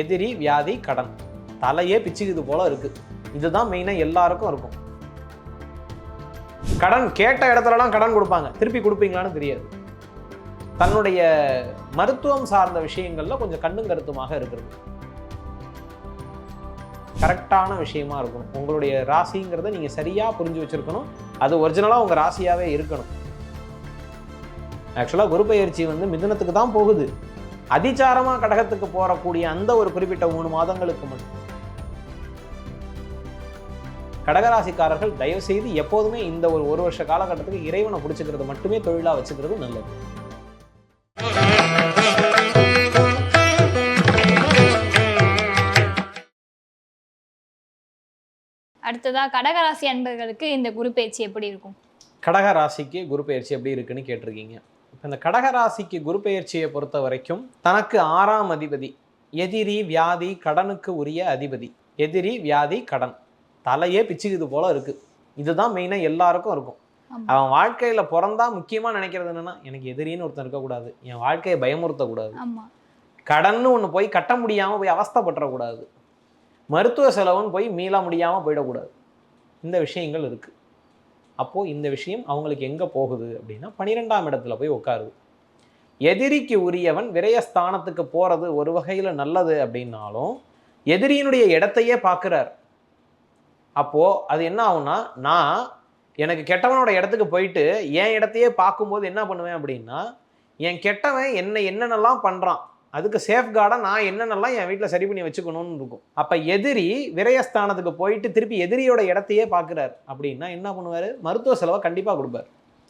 எதிரி வியாதி கடன். தலையே பிச்சுக்குது போல இருக்கு. இதுதான் மெயினாக எல்லாருக்கும் இருக்கும். கடன் கேட்ட இடத்துலலாம் கடன் கொடுப்பாங்க. திருப்பி கொடுப்பீங்களான்னு தெரியாது. தன்னுடைய மருத்துவம் சார்ந்த விஷயங்கள்ல கொஞ்சம் கண்ணும் கருத்துமாக இருக்கிறது. கரெக்டான விஷயமா இருக்கணும். உங்களுடைய ராசிங்கிறத நீங்க சரியா புரிஞ்சு வச்சிருக்கணும். அது ஒரிஜினலா உங்க ராசியாவே இருக்கணும். ஆக்சுவலாக குரு பயிற்சி வந்து மிதுனத்துக்கு தான் போகுது. அதிச்சாரமா கடகத்துக்கு போறக்கூடிய அந்த ஒரு குறிப்பிட்ட மூணு மாதங்களுக்கு மட்டும் கடகராசிக்காரர்கள் தயவு செய்து எப்போதுமே இந்த ஒரு ஒரு வருஷ காலகட்டத்துக்கு இறைவனை பிடிச்சிக்கிறது மட்டுமே தொழிலா வச்சுக்கிறது நல்லது. அடுத்ததா கடகராசி அன்பர்களுக்கு இந்த குரு பேச்சு எப்படி இருக்கும்? கடக ராசிக்கு குரு பெயர்ச்சி எப்படி இருக்குன்னு கேட்டிருக்கீங்க. இப்போ இந்த கடக ராசிக்கு குரு பெயர்ச்சியை பொறுத்த வரைக்கும் தனக்கு ஆறாம் அதிபதி எதிரி வியாதி கடனுக்கு உரிய அதிபதி. எதிரி வியாதி கடன். தலையே பிச்சுக்குது போல இருக்கு. இதுதான் மெயினாக எல்லாருக்கும் இருக்கும். அவன் வாழ்க்கையில பிறந்தா முக்கியமா நினைக்கிறது என்னன்னா எனக்கு எதிரின்னு ஒருத்தன் இருக்கக்கூடாது என் வாழ்க்கையை பயமுறுத்தக்கூடாது. கடன்னு ஒன்று போய் கட்ட முடியாமல் போய் அவஸ்தைப்பட்டுறக்கூடாது. மருத்துவ செலவுன்னு போய் மீள முடியாமல் போயிடக்கூடாது. இந்த விஷயங்கள் இருக்குது அப்போது இந்த விஷயம் அவங்களுக்கு எங்கே போகுது அப்படின்னா பன்னிரெண்டாம் இடத்துல போய் உட்காருது எதிரிக்கு உரியவன் விரயஸ்தானத்துக்கு போகிறது ஒரு வகையில் நல்லது அப்படின்னாலும் எதிரியினுடைய இடத்தையே பார்க்குறார். அப்போது அது என்ன ஆகும்னா நான் எனக்கு கெட்டவனோட இடத்துக்கு போயிட்டு என் இடத்தையே பார்க்கும்போது என்ன பண்ணுவேன் அப்படின்னா என் கெட்டவன் என்னை என்னென்னலாம் பண்ணுறான் அதுக்கு சேஃப்கார்டாக நான் என்னென்னலாம் என் வீட்டில் சரி பண்ணி வச்சுக்கணும்னு இருக்கும். அப்போ எதிரி விரயஸ்தானத்துக்கு போயிட்டு திருப்பி எதிரியோட இடத்தையே பார்க்குறாரு அப்படின்னா என்ன பண்ணுவார்? மருத்துவ செலவை கண்டிப்பாக கொடுப்பார்.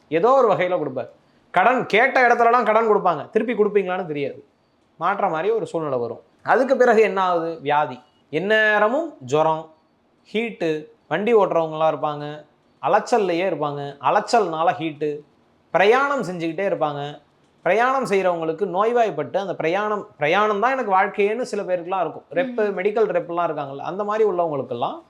ஏதோ ஒரு வகையில் கொடுப்பார். கடன் கேட்ட இடத்துலலாம் கடன் கொடுப்பாங்க. திருப்பி கொடுப்பீங்களான்னு தெரியாது. மாற்ற மாதிரி ஒரு சூழ்நிலை வரும். அதுக்கு பிறகு என்ன ஆகுது? வியாதி. எந்நேரமும் ஜுரம் ஹீட்டு வண்டி ஓட்டுறவங்களாம் இருப்பாங்க. அலைச்சல்லையே இருப்பாங்க. அலைச்சல்னால ஹீட்டு பிரயாணம் செஞ்சுக்கிட்டே இருப்பாங்க. பிரயாணம் செய்கிறவங்களுக்கு நோய்வாய்ப்பட்டு அந்த பிரயாணம் பிரயாணம் தான் எனக்கு வாழ்க்கையேன்னு சில பேருக்குலாம் இருக்கும். ரெப்பு மெடிக்கல் ரெப்புலாம் இருக்காங்கல்ல அந்த மாதிரி உள்ளவங்களுக்கெல்லாம்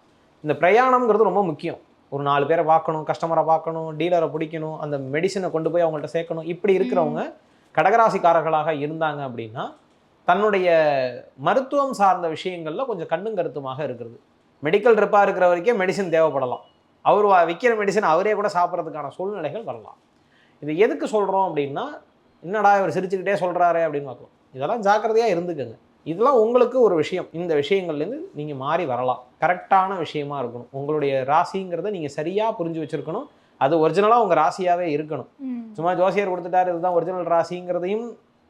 இந்த பிரயாணம்ங்கிறது ரொம்ப முக்கியம். ஒரு நாலு பேரை பார்க்கணும் கஸ்டமரை பார்க்கணும் டீலரை பிடிக்கணும் அந்த மெடிசனை கொண்டு போய் அவங்கள்ட்ட சேர்க்கணும். இப்படி இருக்கிறவங்க கடகராசிக்காரர்களாக இருந்தாங்க அப்படின்னா தன்னுடைய மருத்துவம் சார்ந்த விஷயங்களில் கொஞ்சம் கண்ணும் கருத்துமாக இருக்கிறது. மெடிக்கல் ரெப்பாக இருக்கிற வரைக்கும் மெடிசன் தேவைப்படலாம். அவர் வா- விற்கிற மெடிசன் அவரே கூட சாப்பிட்றதுக்கான சூழ்நிலைகள் வரலாம். இது எதுக்கு சொல்கிறோம் அப்படின்னா என்னடா இவர் சிரிச்சுக்கிட்டே சொல்கிறாரு அப்படின்னு பார்க்கலாம் இதெல்லாம் ஜாக்கிரதையாக இருந்துக்கங்க. இதெல்லாம் உங்களுக்கு ஒரு விஷயம். இந்த விஷயங்கள்லேருந்து நீங்கள் மாறி வரலாம். கரெக்டான விஷயமா இருக்கணும். உங்களுடைய ராசிங்கிறத நீங்கள் சரியாக புரிஞ்சு வச்சுருக்கணும். அது ஒரிஜினலாக உங்கள் ராசியாகவே இருக்கணும். சும்மா ஜோசியர் கொடுத்துட்டாரு இதுதான் ஒரிஜினல் ராசிங்கிறதையும்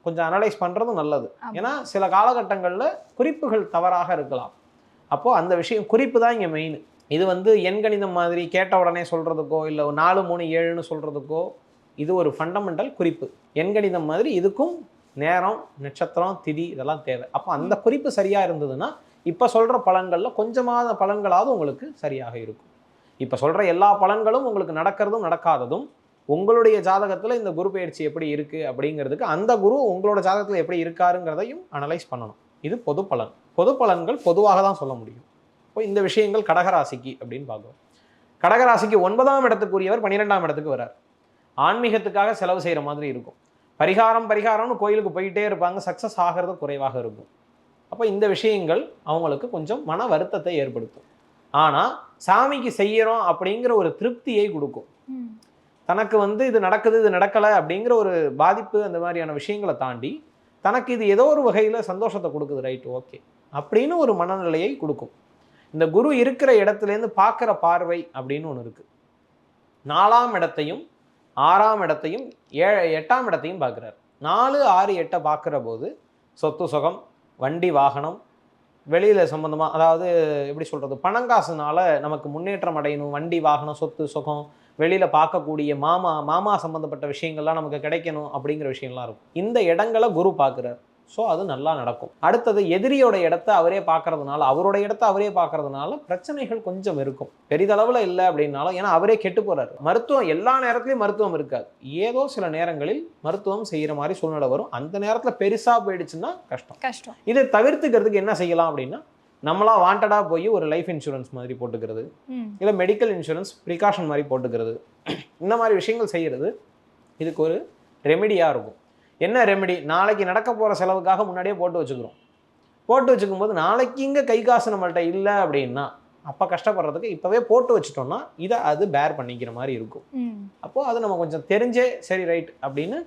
கொஞ்சம் அனலைஸ் பண்ணுறதும் நல்லது. ஏன்னா சில காலகட்டங்களில் குறிப்புகள் தவறாக இருக்கலாம். அப்போது அந்த விஷயம் குறிப்பு தான் இங்கே மெயின் இது வந்து எண்கணிதம் மாதிரி கேட்ட உடனே சொல்கிறதுக்கோ இல்லை நாலு மூணு ஏழுன்னு சொல்கிறதுக்கோ இது ஒரு ஃபண்டமெண்டல் குறிப்பு. எண்கணிதம் மாதிரி இதுக்கும் நேரம் நட்சத்திரம் திதி இதெல்லாம் தேவை. அப்போ அந்த குறிப்பு சரியாக இருந்ததுன்னா இப்போ சொல்கிற பலன்களில் கொஞ்சமாத பலன்களாவது உங்களுக்கு சரியாக இருக்கும். இப்போ சொல்கிற எல்லா பலன்களும் உங்களுக்கு நடக்கிறதும் நடக்காததும் உங்களுடைய ஜாதகத்தில் இந்த குரு பயிற்சி எப்படி இருக்குது அப்படிங்கிறதுக்கு அந்த குரு உங்களோட ஜாதகத்தில் எப்படி இருக்காருங்கிறதையும் அனலைஸ் பண்ணணும். இது பொது பலன். பொது பலன்கள் பொதுவாக தான் சொல்ல முடியும். இப்போ இந்த விஷயங்கள் கடகராசிக்கு அப்படின்னு பார்க்குறோம். கடகராசிக்கு ஒன்பதாம் இடத்துக்குரியவர் பன்னிரெண்டாம் இடத்துக்கு வரார் ஆன்மீகத்துக்காக செலவு செய்கிற மாதிரி இருக்கும். பரிகாரம் பரிகாரம்னு கோயிலுக்கு போயிட்டே இருப்பாங்க. சக்ஸஸ் ஆகிறது குறைவாக இருக்கும். அப்போ இந்த விஷயங்கள் அவங்களுக்கு கொஞ்சம் மன வருத்தத்தை ஏற்படுத்தும். ஆனால் சாமிக்கு செய்யறோம் அப்படிங்கிற ஒரு திருப்தியை கொடுக்கும். தனக்கு வந்து இது நடக்குது இது நடக்கலை அப்படிங்கிற ஒரு பாதிப்பு அந்த மாதிரியான விஷயங்களை தாண்டி தனக்கு இது ஏதோ ஒரு வகையில் சந்தோஷத்தை கொடுக்குது. ரைட் ஓகே அப்படின்னு ஒரு மனநிலையை கொடுக்கும். இந்த குரு இருக்கிற இடத்துலேருந்து பார்க்குற பார்வை அப்படின்னு ஒன்று இருக்குது நாலாம் இடத்தையும் ஆறாம் இடத்தையும் ஏ எட்டாம் இடத்தையும் பார்க்குறாரு. நாலு ஆறு எட்டை பார்க்குற போது சொத்து சுகம் வண்டி வாகனம் வெளியில் சம்மந்தமாக அதாவது எப்படி சொல்கிறது பணங்காசுனால நமக்கு முன்னேற்றம் அடையணும். வண்டி வாகனம் சொத்து சுகம் வெளியில் பார்க்கக்கூடிய மாமா மாமா சம்மந்தப்பட்ட விஷயங்கள்லாம் நமக்கு கிடைக்கணும் அப்படிங்கிற விஷயம்லாம் இருக்கும். இந்த இடங்களை குரு பார்க்குறாரு. ஸோ அது நல்லா நடக்கும். அடுத்தது எதிரியோட இடத்த அவரே பார்க்கறதுனால அவரோட இடத்த அவரே பார்க்கறதுனால பிரச்சனைகள் கொஞ்சம் இருக்கும். பெரிதளவில் இல்லை அப்படின்னாலும் ஏன்னா அவரே கெட்டு போறாரு. மருத்துவம் எல்லா நேரத்துலையும் மருத்துவம் இருக்காது. ஏதோ சில நேரங்களில் மருத்துவம் செய்கிற மாதிரி சூழ்நிலை வரும். அந்த நேரத்தில் பெருசாக போயிடுச்சுன்னா கஷ்டம். கஷ்டம். இதை தவிர்த்துக்கிறதுக்கு என்ன செய்யலாம் அப்படின்னா நம்மளா வாண்டடாக போய் ஒரு லைஃப் இன்சூரன்ஸ் மாதிரி போட்டுக்கிறது. இல்லை மெடிக்கல் இன்சூரன்ஸ் ப்ரிகாஷன் மாதிரி போட்டுக்கிறது. இந்த மாதிரி விஷயங்கள் செய்கிறது இதுக்கு ஒரு ரெமெடியாக இருக்கும். என்ன ரெமெடி நாளைக்கு நடக்க போகிற செலவுக்காக முன்னாடியே போட்டு வச்சுக்கிறோம். போட்டு வச்சுக்கும் போது நாளைக்கு இங்கே கை காசு நம்மள்ட்ட இல்லை அப்படின்னா அப்போ கஷ்டப்படுறதுக்கு இப்போவே போட்டு வச்சுட்டோம்னா இதை அது பேர் பண்ணிக்கிற மாதிரி இருக்கும். அப்போது அது நம்ம கொஞ்சம் தெரிஞ்சே சரி ரைட் அப்படின்னு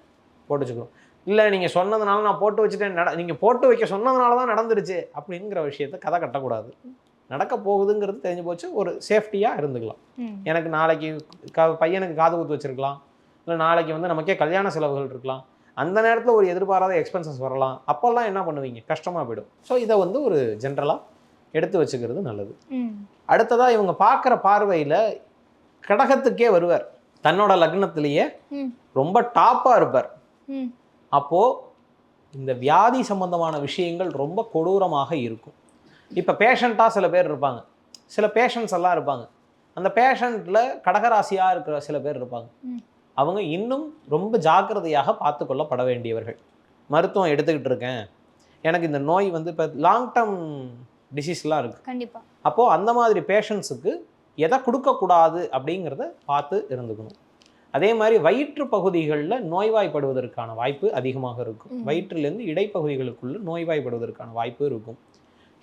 போட்டு வச்சுக்கணும் இல்லை நீங்கள் சொன்னதுனால நான் போட்டு வச்சுட்டேன் நட நீங்கள் போட்டு வைக்க சொன்னதுனால தான் நடந்துருச்சு அப்படிங்கிற விஷயத்த கதை கட்டக்கூடாது. நடக்க போகுதுங்கிறது தெரிஞ்சு போச்சு ஒரு சேஃப்டியாக இருந்துக்கலாம். எனக்கு நாளைக்கு க பையனுக்கு காது குத்து வச்சிருக்கலாம். இல்லை நாளைக்கு வந்து நமக்கே கல்யாண செலவுகள் இருக்கலாம். அந்த நேரத்தில் ஒரு எதிர்பாராத எக்ஸ்பென்சஸ் வரலாம். அப்போல்லாம் என்ன பண்ணுவீங்க? கஷ்டமாக போயிடும். ஸோ இதை வந்து ஒரு ஜென்ரலாக எடுத்து வச்சுக்கிறது நல்லது. அடுத்ததாக இவங்க பார்க்குற பார்வையில் கடகத்துக்கே வருவார். தன்னோட லக்னத்திலேயே ரொம்ப டாப்பாக இருப்பார். அப்போது இந்த வியாதி சம்பந்தமான விஷயங்கள் ரொம்ப கொடூரமாக இருக்கும். இப்போ பேஷண்ட்டாக சில பேர் இருப்பாங்க. சில பேஷண்ட்ஸ் எல்லாம் இருப்பாங்க. அந்த பேஷண்ட்டில் கடகராசியாக இருக்கிற சில பேர் இருப்பாங்க. அவங்க இன்னும் ரொம்ப ஜாக்கிரதையாக பார்த்து கொள்ளப்பட வேண்டியவர்கள் மருத்துவம் எடுத்துக்கிட்டு இருக்கேன் எனக்கு இந்த நோய் வந்து இப்போ லாங் டேர்ம் டிசீஸ்லாம் இருக்குது கண்டிப்பா. அப்போது அந்த மாதிரி பேஷண்ட்ஸுக்கு எதை கொடுக்கக்கூடாது அப்படிங்கிறத பார்த்து இருந்துக்கணும். அதே மாதிரி வயிற்று பகுதிகளில் நோய்வாய்ப்படுவதற்கான வாய்ப்பு அதிகமாக இருக்கும். வயிற்றிலேருந்து இடைப்பகுதிகளுக்குள்ள நோய்வாய்ப்படுவதற்கான வாய்ப்பு இருக்கும்.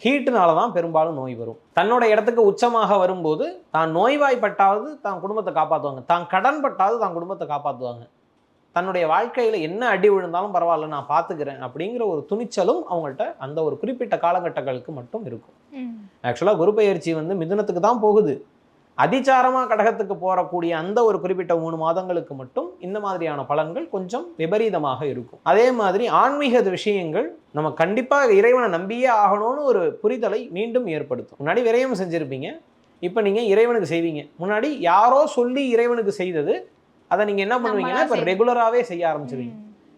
ஹீட்டுனால தான் பெரும்பாலும் நோய் வரும். தன்னோட இடத்துக்கு உச்சமாக வரும்போது தான் நோய்வாய்ப்பட்டாவது தான் குடும்பத்தை காப்பாற்றுவாங்க தான் கடன் பட்டாவது தான் குடும்பத்தை காப்பாற்றுவாங்க தன்னுடைய வாழ்க்கையில் என்ன அடி விழுந்தாலும் பரவாயில்ல நான் பார்த்துக்கிறேன் அப்படிங்கிற ஒரு துணிச்சலும் அவங்கள்ட்ட அந்த ஒரு குறிப்பிட்ட காலகட்டங்களுக்கு மட்டும் இருக்கும். ஆக்சுவலாக குரு பெயர்ச்சி வந்து மிதுனத்துக்கு தான் போகுது. அதிச்சாரமாக கடகத்துக்கு போகக்கூடிய அந்த ஒரு குறிப்பிட்ட மூணு மாதங்களுக்கு மட்டும் இந்த மாதிரியான பலன்கள் கொஞ்சம் விபரீதமாக இருக்கும். அதே மாதிரி ஆன்மீக விஷயங்கள் நம்ம கண்டிப்பாக இறைவனை நம்பியே ஆகணும்னு ஒரு புரிதலை மீண்டும் ஏற்படுத்தும். முன்னாடி விரயம் செஞ்சுருப்பீங்க. இப்போ நீங்கள் இறைவனுக்கு செய்வீங்க. முன்னாடி யாரோ சொல்லி இறைவனுக்கு செய்தது அதை நீங்கள் என்ன பண்ணுவீங்கன்னா இப்போ ரெகுலராகவே செய்ய ஆரம்பிச்சிருவீங்க.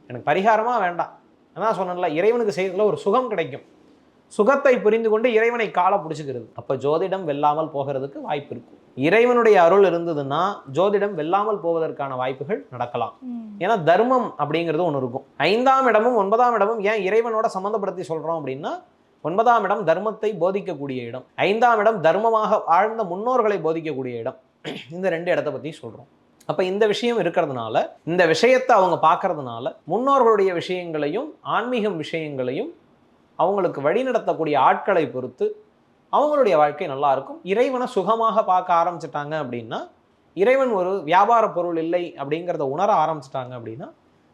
எனக்கு பரிகாரமாக வேண்டாம். அதான் சொன்னேன்ல இறைவனுக்கு செய்யறதுல ஒரு சுகம் கிடைக்கும். சுகத்தை புரிந்து கொண்டு இறைவனை கால பிடிச்சிக்கிறது. அப்போ ஜோதிடம் வெல்லாமல் போகிறதுக்கு வாய்ப்பு இருக்கும். இறைவனுடைய அருள் இருந்ததுன்னா ஜோதிடம் வெல்லாமல் போவதற்கான வாய்ப்புகள் நடக்கலாம். ஏன்னா தர்மம் அப்படிங்கிறது ஒன்று இருக்கும். ஐந்தாம் இடமும் ஒன்பதாம் இடமும் ஏன் இறைவனோட சம்மந்தப்படுத்தி சொல்கிறோம் அப்படின்னா ஒன்பதாம் இடம் தர்மத்தை போதிக்கக்கூடிய இடம். ஐந்தாம் இடம் தர்மமாக ஆழ்ந்த முன்னோர்களை போதிக்கக்கூடிய இடம். இந்த ரெண்டு இடத்த பற்றி சொல்கிறோம் அப்போ இந்த விஷயம் இருக்கிறதுனால இந்த விஷயத்தை அவங்க பார்க்கறதுனால முன்னோர்களுடைய விஷயங்களையும் ஆன்மீகம் விஷயங்களையும் அவங்களுக்கு வழிநடத்தக்கூடிய ஆட்களை பொறுத்து அவங்களுடைய வாழ்க்கை நல்லா இருக்கும். இறைவனை சுகமாக பார்க்க ஆரம்பிச்சிட்டாங்க அப்படின்னா இறைவன் ஒரு வியாபார பொருள் இல்லை அப்படிங்கிறத உணர ஆரம்பிச்சிட்டாங்க அப்படின்னா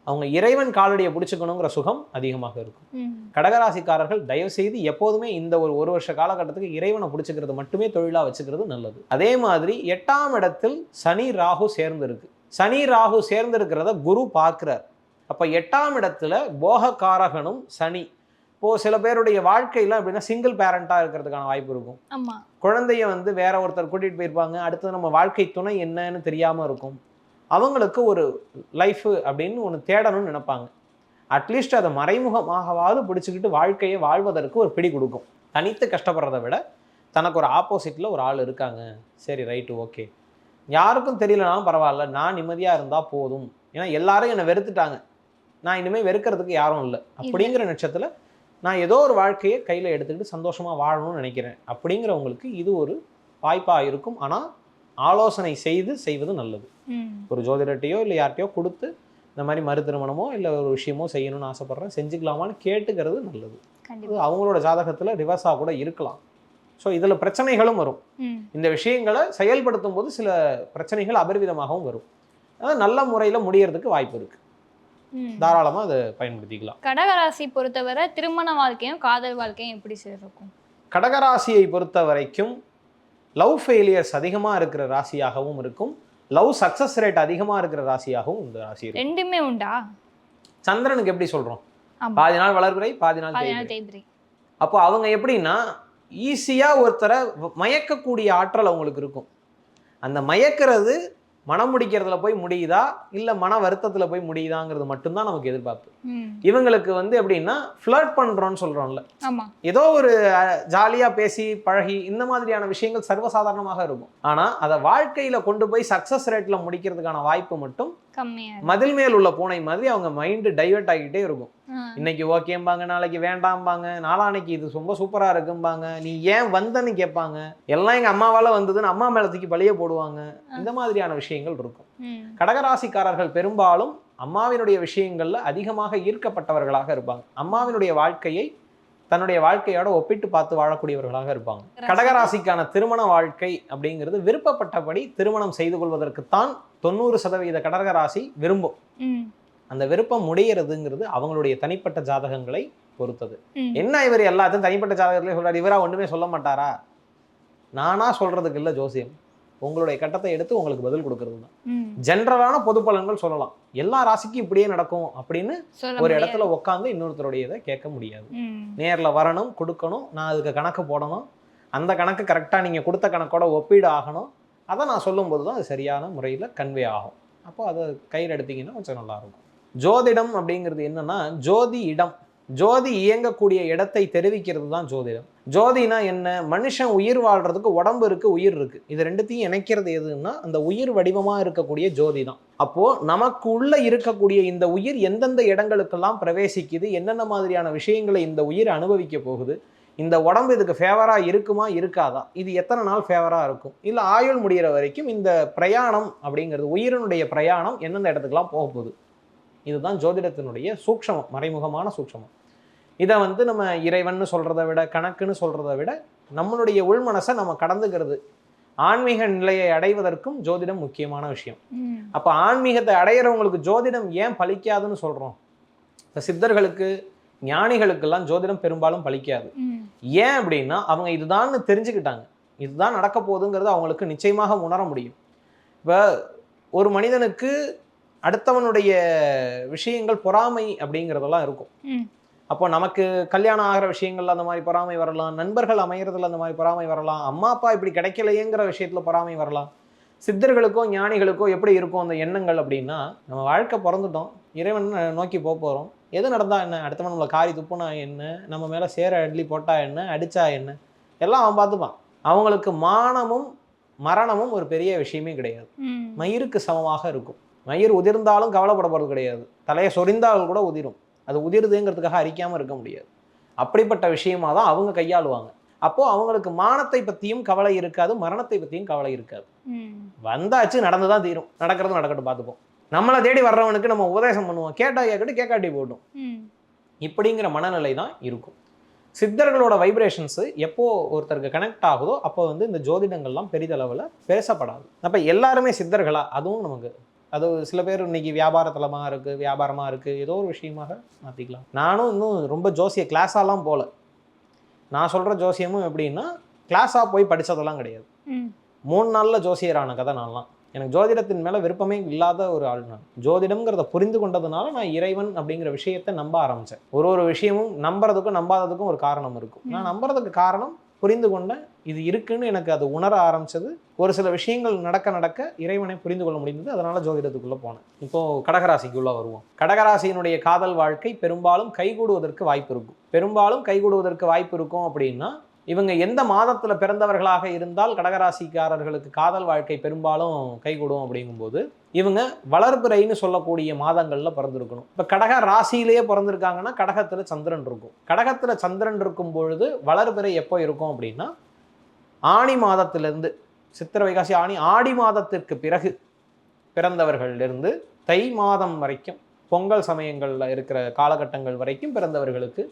அவங்க இறைவன் காலடியை பிடிச்சிக்கணுங்கிற சுகம் அதிகமாக இருக்கும். கடகராசிக்காரர்கள் தயவு செய்து எப்போதுமே இந்த ஒரு ஒரு வருஷ காலகட்டத்துக்கு இறைவனை பிடிச்சிக்கிறது மட்டுமே தொழிலாக வச்சுக்கிறது நல்லது. அதே மாதிரி எட்டாம் இடத்தில் சனி ராகு சேர்ந்து இருக்கு சனி ராகு சேர்ந்து இருக்கிறத குரு பார்க்கிறார். அப்போ எட்டாம் இடத்துல போகக்காரகனும் சனி. இப்போ சில பேருடைய வாழ்க்கையில அப்படின்னா சிங்கிள் பேரண்டா இருக்கிறதுக்கான வாய்ப்பு இருக்கும். குழந்தைய வந்து வேற ஒருத்தர் கூட்டிட்டு போயிருப்பாங்க. அடுத்தது நம்ம வாழ்க்கை துணை என்னன்னு தெரியாம இருக்கும். அவங்களுக்கு ஒரு லைஃப் அப்படின்னு ஒன்று தேடணும்னு நினைப்பாங்க. அட்லீஸ்ட் அதை மறைமுகமாகவாவது பிடிச்சிக்கிட்டு வாழ்க்கையை வாழ்வதற்கு ஒரு பிடி கொடுக்கும். தனித்து கஷ்டப்படுறதை விட தனக்கு ஒரு ஆப்போசிட்டில் ஒரு ஆள் இருக்காங்க. சரி ரைட்டு ஓகே யாருக்கும் தெரியலனாலும் பரவாயில்ல. நான் நிம்மதியாக இருந்தால் போதும். ஏன்னா எல்லாரும் என்னை வெறுத்துட்டாங்க. நான் இனிமேல் வெறுக்கிறதுக்கு யாரும் இல்லை. அப்படிங்கிற நட்சத்திரத்தில் நான் ஏதோ ஒரு வாழ்க்கையை கையில் எடுத்துக்கிட்டு சந்தோஷமாக வாழணும்னு நினைக்கிறேன். அப்படிங்கிறவங்களுக்கு இது ஒரு வாய்ப்பாக இருக்கும். ஆனால் ஆலோசனை செய்து செய்வது நல்லது. ஒரு ஜோதிடர்கிட்டயோ இல்லை யார்கிட்டயோ கொடுத்து இந்த மாதிரி மறு திருமணமோ இல்லை ஒரு விஷயமோ செய்யணும்னு ஆசைப்பட்றேன். செஞ்சுக்கலாமான்னு கேட்டுக்கிறது நல்லது. அவங்களோட ஜாதகத்தில் ரிவர்ஸாக கூட இருக்கலாம். ஸோ இதில் பிரச்சனைகளும் வரும். இந்த விஷயங்களை செயல்படுத்தும் போது சில பிரச்சனைகள் அபரிவிதமாகவும் வரும். அதாவது நல்ல முறையில் முடியறதுக்கு வாய்ப்பு இருக்குது. தாராளமாக அதை பயன்படுத்திக்கலாம். கடகராசி பொறுத்தவரை திருமண வாழ்க்கையும் காதல் வாழ்க்கையும் எப்படி இருக்கும்? கடகராசியை பொறுத்த வரைக்கும் லவ் ஃபெயிலியர்ஸ் அதிகமாக இருக்கிற ராசியாகவும் இருக்கும். லவ் சக்ஸஸ் ரேட் அதிகமாக இருக்கிற ராசியாகவும் இந்த ராசி ரெண்டுமே உண்டா? சந்திரனுக்கு எப்படி சொல்கிறோம் பாதி நாள் வளர்பிறை பாதி நாள் தேய்பிறை. அப்போ அவங்க எப்படின்னா ஈஸியாக ஒருத்தரை மயக்கக்கூடிய ஆற்றல் அவங்களுக்கு இருக்கும். அந்த மயக்கிறது மனம் முடிக்கிறதுல போய் முடியுதா இல்லை மன வருத்தத்தில் போய் முடியுதாங்கிறது மட்டும்தான் நமக்கு எதிர்பார்ப்பு. இவங்களுக்கு வந்து எப்படின்னா ஃப்ளர்ட் பண்ணுறோன்னு சொல்கிறோம்ல ஏதோ ஒரு ஜாலியாக பேசி பழகி இந்த மாதிரியான விஷயங்கள் சர்வசாதாரணமாக இருக்கும் ஆனால் அதை வாழ்க்கையில் கொண்டு போய் சக்ஸஸ் ரேட்டில் முடிக்கிறதுக்கான வாய்ப்பு மட்டும். மதில் மேல் உள்ள பூனை மாதிரி அவங்க மைண்டு டைவர்ட் ஆகிக்கிட்டே இருக்கும். இன்னைக்கு ஓகேம்பாங்க நாளைக்கு வேண்டாம்பாங்க நாளானைக்கு இது ரொம்ப சூப்பரா இருக்கும்பாங்க. நீ ஏன் வந்தன்னு கேட்பாங்க. எல்லாம் எங்க அம்மாவால வந்ததுன்னு அம்மா மேல தூக்கி பழிய போடுவாங்க. இந்த மாதிரியான விஷயங்கள் இருக்கும். கடகராசிக்காரர்கள் பெரும்பாலும் அம்மாவினுடைய விஷயங்கள்ல அதிகமாக ஈர்க்கப்பட்டவர்களாக இருப்பாங்க. அம்மாவினுடைய வாழ்க்கையை தன்னுடைய வாழ்க்கையோட ஒப்பிட்டு பார்த்து வாழக்கூடியவர்களாக இருப்பாங்க. கடகராசிக்கான திருமண வாழ்க்கை அப்படிங்கிறது விருப்பப்பட்டபடி திருமணம் செய்து கொள்வதற்குத்தான் தொண்ணூறு சதவீத கடகராசி விரும்பும். அந்த விருப்பம் முடியறதுங்கிறது அவங்களுடைய தனிப்பட்ட ஜாதகங்களை பொறுத்தது. என்ன இவர் எல்லாத்தையும் தனிப்பட்ட ஜாதகத்திலே சொல்றாரு? இவரா ஒண்ணுமே சொல்ல மாட்டாரா? நானா சொல்றதுக்கு இல்ல ஜோசியம். உங்களுடைய கட்டத்தை எடுத்து உங்களுக்கு பதில் கொடுக்கறது தான். ஜென்ரலான பொது பலன்கள் சொல்லலாம். எல்லா ராசிக்கும் இப்படியே நடக்கும் அப்படின்னு ஒரு. இடத்துல உட்காந்து இன்னொருத்தருடைய இதை கேட்க முடியாது. நேர்ல வரணும் கொடுக்கணும் நான் அதுக்கு கணக்கு போடணும் அந்த கணக்கு கரெக்டா நீங்க கொடுத்த கணக்கோட ஒப்பீடு ஆகணும். அதை நான் சொல்லும்போது தான் அது சரியான முறையில் கன்வே ஆகும். அப்போ அதை கையில் எடுத்தீங்கன்னா கொஞ்சம் நல்லா இருக்கும் ஜோதிடம் அப்படிங்கிறது என்னன்னா ஜோதி இடம். ஜோதி இயங்கக்கூடிய இடத்தை தெரிவிக்கிறது தான் ஜோதிடம். ஜோதினா என்ன? மனுஷன் உயிர் வாழ்றதுக்கு உடம்பு இருக்கு உயிர் இருக்கு. இது ரெண்டுத்தையும் இணைக்கிறது எதுன்னா அந்த உயிர் வடிவமா இருக்கக்கூடிய ஜோதி தான். அப்போ நமக்கு உள்ள இருக்கக்கூடிய இந்த உயிர் எந்தெந்த இடங்களுக்கெல்லாம் பிரவேசிக்குது என்னென்ன மாதிரியான விஷயங்களை இந்த உயிர் அனுபவிக்க போகுது இந்த உடம்பு இதுக்கு ஃபேவரா இருக்குமா இருக்காதா? இது எத்தனை நாள் ஃபேவரா இருக்கும்? இல்ல ஆயுள் முடிகிற வரைக்கும் இந்த பிரயாணம் அப்படிங்கிறது உயிரினுடைய பிரயாணம் எந்தெந்த இடத்துக்குலாம் போக போகுது? இதுதான் ஜோதிடத்தினுடைய சூக்ஷமம் மறைமுகமான சூக்ஷமம். இதை வந்து நம்ம இறைவன்னு சொல்றதை விட கணக்குன்னு சொல்றதை விட நம்மளுடைய உள்மனசை நம்ம கடந்துக்கிறது. ஆன்மீக நிலையை அடைவதற்கும் ஜோதிடம் முக்கியமான விஷயம். அப்போ ஆன்மீகத்தை அடையிறவங்களுக்கு ஜோதிடம் ஏன் பலிக்காதுன்னு சொல்றோம்? இப்ப சித்தர்களுக்கு ஞானிகளுக்கெல்லாம் ஜோதிடம் பெரும்பாலும் பலிக்காது ஏன் அப்படின்னா அவங்க இதுதான்னு தெரிஞ்சுக்கிட்டாங்க. இதுதான் நடக்க போகுதுங்கிறது அவங்களுக்கு நிச்சயமாக உணர முடியும். இப்போ ஒரு மனிதனுக்கு அடுத்தவனுடைய விஷயங்கள் பொறாமை அப்படிங்கிறதெல்லாம் இருக்கும். அப்போ நமக்கு கல்யாணம் ஆகிற விஷயங்கள்ல அந்த மாதிரி பொறாமை வரலாம் நண்பர்கள் அமையறதுல அந்த மாதிரி பொறாமை வரலாம் அம்மா அப்பா இப்படி கிடைக்கலையேங்கிற விஷயத்துல பொறாமை வரலாம். சித்தர்களுக்கோ ஞானிகளுக்கோ எப்படி இருக்கும் அந்த எண்ணங்கள் அப்படின்னா நம்ம வாழ்க்கை பிறந்துட்டோம் இறைவன் நோக்கி போக போகிறோம் எது நடந்தா என்ன? அடுத்தவன் நம்மளை காரி துப்புனா என்ன? நம்ம மேலே சேர அட்லி போட்டா என்ன? அடிச்சா என்ன? எல்லாம் அவன் பார்த்துப்பான். அவங்களுக்கு மானமும் மரணமும் ஒரு பெரிய விஷயமே கிடையாது. மயிருக்கு சமமாக இருக்கும். மயிர் உதிர்ந்தாலும் கவலைப்பட போகிறது கிடையாது. தலையை சொரிந்தால் கூட உதிரும். அது உதிருதுங்கிறதுக்காக அரிக்காமல் இருக்க முடியாது. அப்படிப்பட்ட விஷயமா தான் அவங்க கையாளுவாங்க. அப்போ அவங்களுக்கு மானத்தை பற்றியும் கவலை இருக்காது மரணத்தை பற்றியும் கவலை இருக்காது. வந்தாச்சு நடந்து தான் தீரும். நடக்கிறது நடக்கட்டும் பார்த்துப்போம். நம்மளை தேடி வர்றவனுக்கு நம்ம உபதேசம் பண்ணுவோம். கேட்டா கேட்கட்டும் கேட்காட்டி போட்டும். இப்படிங்கிற மனநிலை தான் இருக்கும். சித்தர்களோட வைப்ரேஷன்ஸு எப்போ ஒருத்தருக்கு கனெக்ட் ஆகுதோ அப்போ வந்து இந்த ஜோதிடங்கள்லாம் பெரிதளவில் பேசப்படாது. அப்போ எல்லாருமே சித்தர்களா? அதுவும் நமக்கு அது சில பேர் இன்னைக்கு வியாபார தலமாக இருக்குது வியாபாரமாக இருக்குது ஏதோ ஒரு விஷயமாக மாற்றிக்கலாம் நானும் இன்னும் ரொம்ப ஜோசிய கிளாஸாலாம் போகல நான் சொல்கிற ஜோசியமும் எப்படின்னா கிளாஸாக போய் படித்ததெல்லாம் கிடையாது. மூணு நாளில் ஜோசியரான கதை நான்லாம். எனக்கு ஜோதிடத்தின் மேலே விருப்பமே இல்லாத ஒரு ஆள் நான். ஜோதிடம்ங்கிறத புரிந்து கொண்டதுனால நான் இறைவன் அப்படிங்கிற விஷயத்தை நம்ப ஆரம்பித்தேன் ஒரு ஒரு விஷயமும் நம்புறதுக்கும் நம்பாததுக்கும் ஒரு காரணம் இருக்கும். நான் நம்புறதுக்கு காரணம் புரிந்து கொண்டேன் இது இருக்குன்னு எனக்கு அது உணர ஆரம்பிச்சது. ஒரு சில விஷயங்கள் நடக்க நடக்க இறைவனை புரிந்து கொள்ள முடிந்தது. அதனால் ஜோதிடத்துக்குள்ளே போனேன். இப்போது கடகராசிக்குள்ளே வருவோம். கடகராசியினுடைய காதல் வாழ்க்கை பெரும்பாலும் கைகூடுவதற்கு வாய்ப்பு இருக்கும். பெரும்பாலும் கைகூடுவதற்கு வாய்ப்பு இருக்கும் அப்படின்னா இவங்க எந்த மாதத்தில் பிறந்தவர்களாக இருந்தால் கடகராசிக்காரர்களுக்கு காதல் வாழ்க்கை பெரும்பாலும் கைகூடும் அப்படிங்கும்போது இவங்க வளர்பிறைன்னு சொல்லக்கூடிய மாதங்களில் பிறந்திருக்கணும். இப்போ கடக ராசியிலேயே பிறந்திருக்காங்கன்னா கடகத்தில் சந்திரன் இருக்கும். கடகத்தில் சந்திரன் இருக்கும் பொழுது வளர்பிறை எப்போ இருக்கும் அப்படின்னா ஆணி மாதத்திலிருந்து சித்திர வைகாசி ஆணி ஆடி மாதத்திற்கு பிறகு பிறந்தவர்களிலிருந்து தை மாதம் வரைக்கும் பொங்கல் சமயங்களில் இருக்கிற காலகட்டங்கள் வரைக்கும் பிறந்தவர்களுக்கு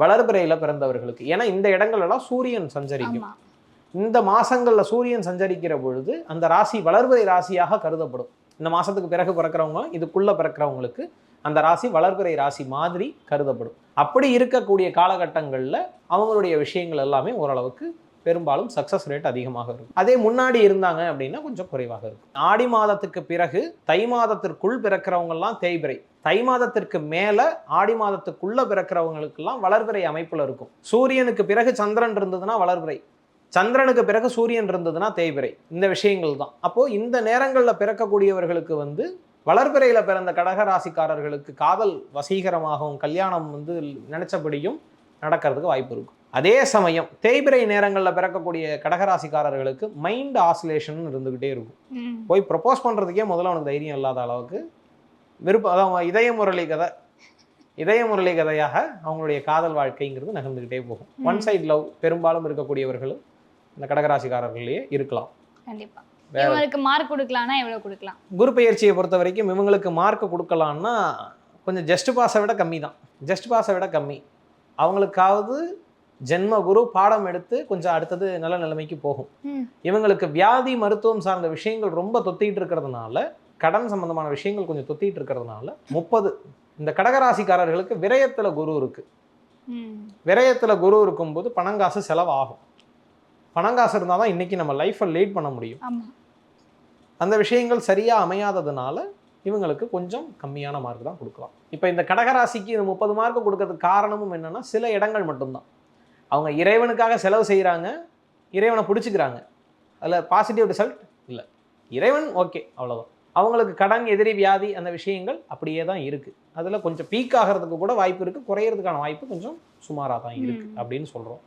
வளர்பிறையில பிறந்தவர்களுக்கு. ஏன்னா இந்த இடங்கள் எல்லாம் சூரியன் சஞ்சரிக்கும். இந்த மாசங்கள்ல சூரியன் சஞ்சரிக்கிற பொழுது அந்த ராசி வளர்பிறை ராசியாக கருதப்படும். இந்த மாசத்துக்கு பிறகு பிறக்கிறவங்க இதுக்குள்ள பிறக்கிறவங்களுக்கு அந்த ராசி வளர்பிறை ராசி மாதிரி கருதப்படும். அப்படி இருக்கக்கூடிய காலகட்டங்கள்ல அவங்களுடைய விஷயங்கள் எல்லாமே ஓரளவுக்கு பெரும்பாலும் சக்ஸஸ் ரேட் அதிகமாக இருக்கும். அதே முன்னாடி இருந்தாங்க அப்படின்னா கொஞ்சம் குறைவாக இருக்கும். ஆடி மாதத்துக்கு பிறகு தை மாதத்திற்குள் பிறக்கிறவங்க தேய்பிரை. தேய்பிறை தை மாதத்திற்கு மேல ஆடி மாதத்துக்குள்ள பிறக்கிறவங்களுக்கெல்லாம் வளர்பிறை அமைப்புல இருக்கும். சூரியனுக்கு பிறகு சந்திரன் இருந்ததுன்னா வளர்பிறை. சந்திரனுக்கு பிறகு சூரியன் இருந்ததுன்னா தேய்பிறை இந்த விஷயங்கள் தான். அப்போ இந்த நேரங்களில் பிறக்கக்கூடியவர்களுக்கு வந்து வளர்பிறையில பிறந்த கடக ராசிக்காரர்களுக்கு காதல் வசீகரமாகவும் கல்யாணம் வந்து நினைச்சபடியும் நடக்கிறதுக்கு வாய்ப்பு இருக்கும். அதே சமயம் தேய்பிறை நேரங்கள்ல பிறக்கக்கூடிய கடகராசிக்காரர்களுக்கு மைண்ட் ஆசிலேஷன் இருந்துகிட்டே இருக்கும். போய் ப்ரப்போஸ் பண்ணுறதுக்கே முதல்ல அவனுக்கு தைரியம் இல்லாத அளவுக்கு விருப்பம் அதான் இதய முரளி கதை இதய முரளி கதையாக அவங்களுடைய காதல் வாழ்க்கைங்கிறது நகர்ந்துக்கிட்டே போகும். ஒன் சைடு லவ் பெரும்பாலும் இருக்கக்கூடியவர்களும் இந்த கடகராசிக்காரர்களையே இருக்கலாம். கண்டிப்பா. வேற இவங்களுக்கு மார்க் கொடுக்கலாம்னா எவ்வளவு கொடுக்கலாம்? குரு பெயர்ச்சியை பொறுத்த வரைக்கும் இவங்களுக்கு மார்க் கொடுக்கலான்னா கொஞ்சம் ஜஸ்ட் பாஸை விட கம்மி தான் ஜஸ்ட் பாஸை விட கம்மி. அவங்களுக்காவது ஜென்ம குரு பாடம் எடுத்து கொஞ்சம் அடுத்தது நல்ல நிலைமைக்கு போகும். இவங்களுக்கு வியாதி மருத்துவம் சார்ந்த விஷயங்கள் ரொம்ப தொத்திட்டு இருக்கிறதுனால கடன் சம்பந்தமான விஷயங்கள் கொஞ்சம் தொத்திட்டு இருக்கிறதுனால முப்பது இந்த கடகராசிக்காரர்களுக்கு விரயத்துல குரு இருக்கு. விரயத்துல குரு இருக்கும்போது பணங்காசு செலவாகும். பணங்காசு இருந்தால் தான் இன்னைக்கு நம்ம லைஃப்பை லீட் பண்ண முடியும். அந்த விஷயங்கள் சரியா அமையாததுனால இவங்களுக்கு கொஞ்சம் கம்மியான மார்க் தான் கொடுக்கலாம். இப்போ இந்த கடகராசிக்கு இந்த முப்பது மார்க் கொடுக்கறதுக்கு காரணமும் என்னன்னா சில இடங்கள் மட்டும்தான். அவங்க இறைவனுக்காக செலவு செய்கிறாங்க இறைவனை பிடிச்சிக்கிறாங்க. அதில் பாசிட்டிவ் ரிசல்ட் இல்லை. இறைவன் ஓகே அவ்வளோதான் அவங்களுக்கு கடன் எதிரி வியாதி அந்த விஷயங்கள் அப்படியே தான் இருக்குது அதில் கொஞ்சம் பீக் ஆகிறதுக்கு கூட வாய்ப்பு இருக்குது குறையிறதுக்கான வாய்ப்பு கொஞ்சம் சுமாராக தான் இருக்குது. அப்படின்னு சொல்கிறோம்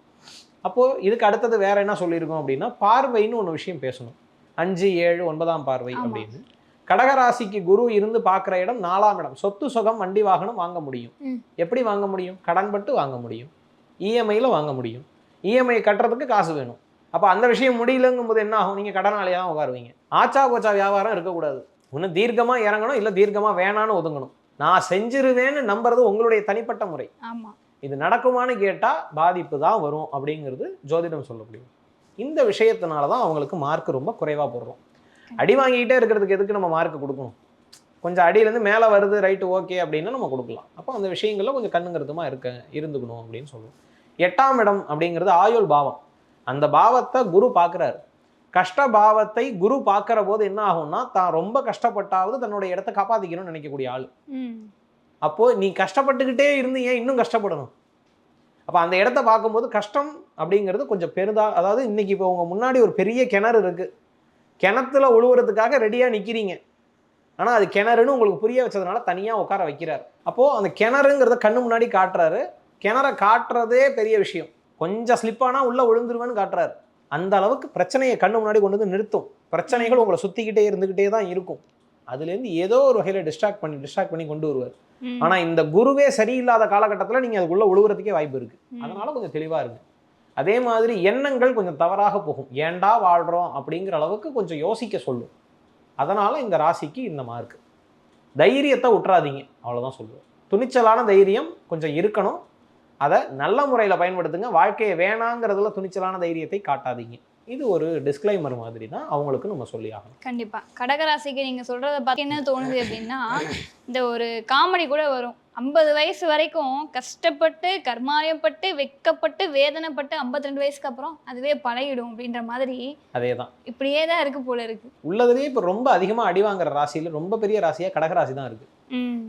அப்போது இதுக்கு அடுத்தது வேற என்ன சொல்லியிருக்கோம் அப்படின்னா பார்வைன்னு ஒன்று விஷயம் பேசணும். அஞ்சு ஏழு ஒன்பதாம் பார்வை. அப்படின்னு. கடகராசிக்கு குரு இருந்து பார்க்குற இடம் நாலாம் இடம். சொத்து சுகம் வண்டி வாகனம் வாங்க முடியும். எப்படி வாங்க முடியும்? கடன் பட்டு வாங்க முடியும். இஎம்ஐயில் வாங்க முடியும். இஎம்ஐ கட்டுறதுக்கு காசு வேணும். அப்போ அந்த விஷயம் முடியலங்கும் போது என்ன ஆகும்? நீங்கள் கடனாளியாக தான் உட்காருவீங்க. ஆச்சா கோச்சா வியாபாரம் இருக்கக்கூடாது. ஒன்று தீர்க்கமாக இறங்கணும் இல்லை தீர்க்கமாக வேணான்னு ஒதுங்கணும். நான் செஞ்சிருவேன்னு நம்புறது உங்களுடைய தனிப்பட்ட முறை. இது நடக்குமான்னு கேட்டால் பாதிப்பு தான் வரும் அப்படிங்கிறது ஜோதிடம் சொல்லக்கூடியது இந்த விஷயத்தினால தான் அவங்களுக்கு மார்க் ரொம்ப குறைவாக போடுறோம். அடி வாங்கிக்கிட்டே இருக்கிறதுக்கு எதுக்கு நம்ம மார்க் கொடுக்கணும்? கொஞ்சம் அடியிலேருந்து மேலே வருது ரைட்டு ஓகே அப்படின்னா நம்ம கொடுக்கலாம். அப்போ அந்த விஷயங்களில் கொஞ்சம் கண்ணுங்கிறதுமா இருக்க இருந்துக்கணும் அப்படின்னு சொல்லுவோம். எட்டாம் இடம் அப்படிங்கிறது ஆயுள் பாவம். அந்த பாவத்தை குரு பார்க்குறாரு. கஷ்ட பாவத்தை குரு பார்க்குற போது என்ன ஆகும்னா தான் ரொம்ப கஷ்டப்பட்டாவது தன்னோட இடத்த காப்பாற்றிக்கணும்னு நினைக்கக்கூடிய ஆள். அப்போது நீ கஷ்டப்பட்டுக்கிட்டே இருந்து ஏன் இன்னும் கஷ்டப்படணும்? அப்போ அந்த இடத்த பார்க்கும்போது கஷ்டம் அப்படிங்கிறது கொஞ்சம் பெரிதா அதாவது இன்னைக்கு இப்போ உங்கள் முன்னாடி ஒரு பெரிய கிணறு இருக்குது கிணத்துல உழுவுறதுக்காக ரெடியாக நிற்கிறீங்க ஆனால் அது கிணறுன்னு உங்களுக்கு புரிய வச்சதுனால தனியாக உட்கார வைக்கிறார். அப்போது அந்த கிணறுங்கிறத கண்ணு முன்னாடி காட்டுறாரு. கிணறை காட்டுறதே பெரிய விஷயம். கொஞ்சம் ஸ்லிப்பானா உள்ளே விழுந்துருவேன்னு காட்டுறாரு. அந்த அளவுக்கு பிரச்சனையை கண்ணு முன்னாடி கொண்டு வந்து நிறுத்தும். பிரச்சனைகள் உங்களை சுற்றிக்கிட்டே இருந்துக்கிட்டே தான் இருக்கும். அதுலேருந்து ஏதோ ஒரு வகையில் டிஸ்ட்ராக்ட் பண்ணி டிஸ்ட்ராக்ட் பண்ணி கொண்டு வருவார். ஆனா இந்த குருவே சரியில்லாத காலகட்டத்துல நீங்க அதுக்குள்ள உழுவுறதுக்கே வாய்ப்பு இருக்கு. அதனால கொஞ்சம் தெளிவா இருங்க அதே மாதிரி எண்ணங்கள் கொஞ்சம் தவறாக போகும். ஏன்டா வாழ்றோம் அப்படிங்கிற அளவுக்கு கொஞ்சம் யோசிக்க சொல்லும். அதனால இந்த ராசிக்கு இந்த மார்க் தைரியத்தை விட்டுறாதீங்க அவ்வளவுதான் சொல்லுவேன். துணிச்சலான தைரியம் கொஞ்சம் இருக்கணும். அதை நல்ல முறையில் பயன்படுத்துங்க. வாழ்க்கையை வேணாங்கிறதுல துணிச்சலான தைரியத்தை காட்டாதீங்க. இது ஒரு டிஸ்க்ளைமர் மாதிரி தான் அவங்களுக்கு நம்ம சொல்லி ஆகணும் கண்டிப்பா. கடகராசிக்கு நீங்க சொல்றத பார்த்து என்ன தோணுது அப்படின்னா இந்த ஒரு காமெடி கூட வரும். ஐம்பது வயசு வரைக்கும் கஷ்டப்பட்டு கர்மாயப்பட்டு வெக்கப்பட்டு வேதனைப்பட்டு 52 ரெண்டு வயசுக்கு அப்புறம் அதுவே பழகிடும் அப்படின்ற மாதிரி அதே தான் இப்படியே தான் இருக்கு போல இருக்கு. உள்ளதுலேயே இப்போ ரொம்ப அதிகமாக அடி வாங்குற ராசியில் ரொம்ப பெரிய ராசியாக கடகராசி தான் இருக்கு.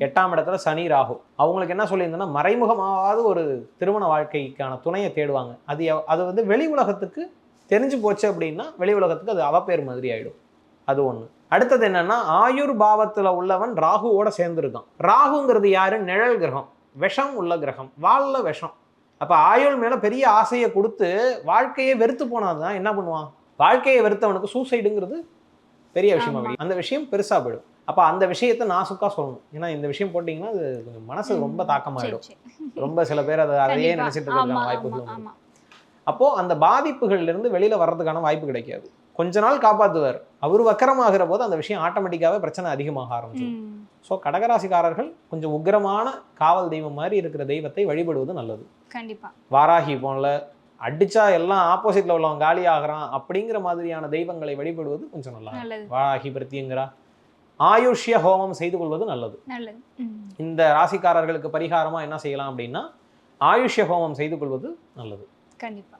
எட்டாம் இடத்துல சனி ராகு. அவங்களுக்கு என்ன சொல்லியிருந்தேன்னா மறைமுகமாவது ஒரு திருமண வாழ்க்கைக்கான துணையை தேடுவாங்க. அது அது வந்து வெளி உலகத்துக்கு தெரிஞ்சு போச்சு அப்படின்னா வெளி உலகத்துக்கு அது அவப்பேர் மாதிரி ஆயிடும். அது ஒன்று அடுத்தது என்னன்னா ஆயுர் பாவத்தில் உள்ளவன் ராகுவோட சேர்ந்துருக்கான். ராகுங்கிறது யாரு? நிழல் கிரகம். விஷம் உள்ள கிரகம். வால்ல விஷம். அப்போ ஆயுள் மேலே பெரிய ஆசையை கொடுத்து வாழ்க்கையே வெறுத்து போனாதான் என்ன பண்ணுவான்? வாழ்க்கையை வெறுத்தவனுக்கு சூசைடுங்கிறது பெரிய விஷயமா அந்த விஷயம் பெருசா போயிடும். அப்போ அந்த விஷயத்தை நாசுக்கா சொல்லணும். ஏன்னா இந்த விஷயம் போட்டிங்கன்னா அது கொஞ்சம் மனசு. ரொம்ப தாக்கமாயிடும். ரொம்ப சில பேர் அதை அதையே. நினைச்சிட்டு ஆமா இருக்கிறதுக்கான ஆமா வாய்ப்புகள் உண்டு. ஆமா அப்போ அந்த பாதிப்புகள்ல இருந்து வெளியில வர்றதுக்கான வாய்ப்பு கிடைக்காது. கொஞ்ச நாள் காப்பாத்துவார். அவர் வக்கரமாகிற போது அந்த விஷயம் ஆட்டோமேட்டிக்காவே பிரச்சனை அதிகமாக ஆரம்பிச்சிடும். ஸோ கடகராசிக்காரர்கள் கொஞ்சம் உக்கிரமான காவல் தெய்வம் மாதிரி இருக்கிற தெய்வத்தை வழிபடுவது நல்லது. கண்டிப்பா. வாராகி போன்ல அடிச்சா எல்லாம் ஆப்போசிட்ல உள்ளவன் காலி ஆகிறான் அப்படிங்கிற மாதிரியான தெய்வங்களை வழிபடுவது கொஞ்சம் நல்லா வாராகி பிரத்தியங்கிறா ஆயுஷ்ய ஹோமம் செய்து கொள்வது நல்லது. இந்த ராசிக்காரர்களுக்கு பரிகாரமா என்ன செய்யலாம் அப்படின்னா ஆயுஷ்ய ஹோமம் செய்து கொள்வது நல்லது. கண்டிப்பா.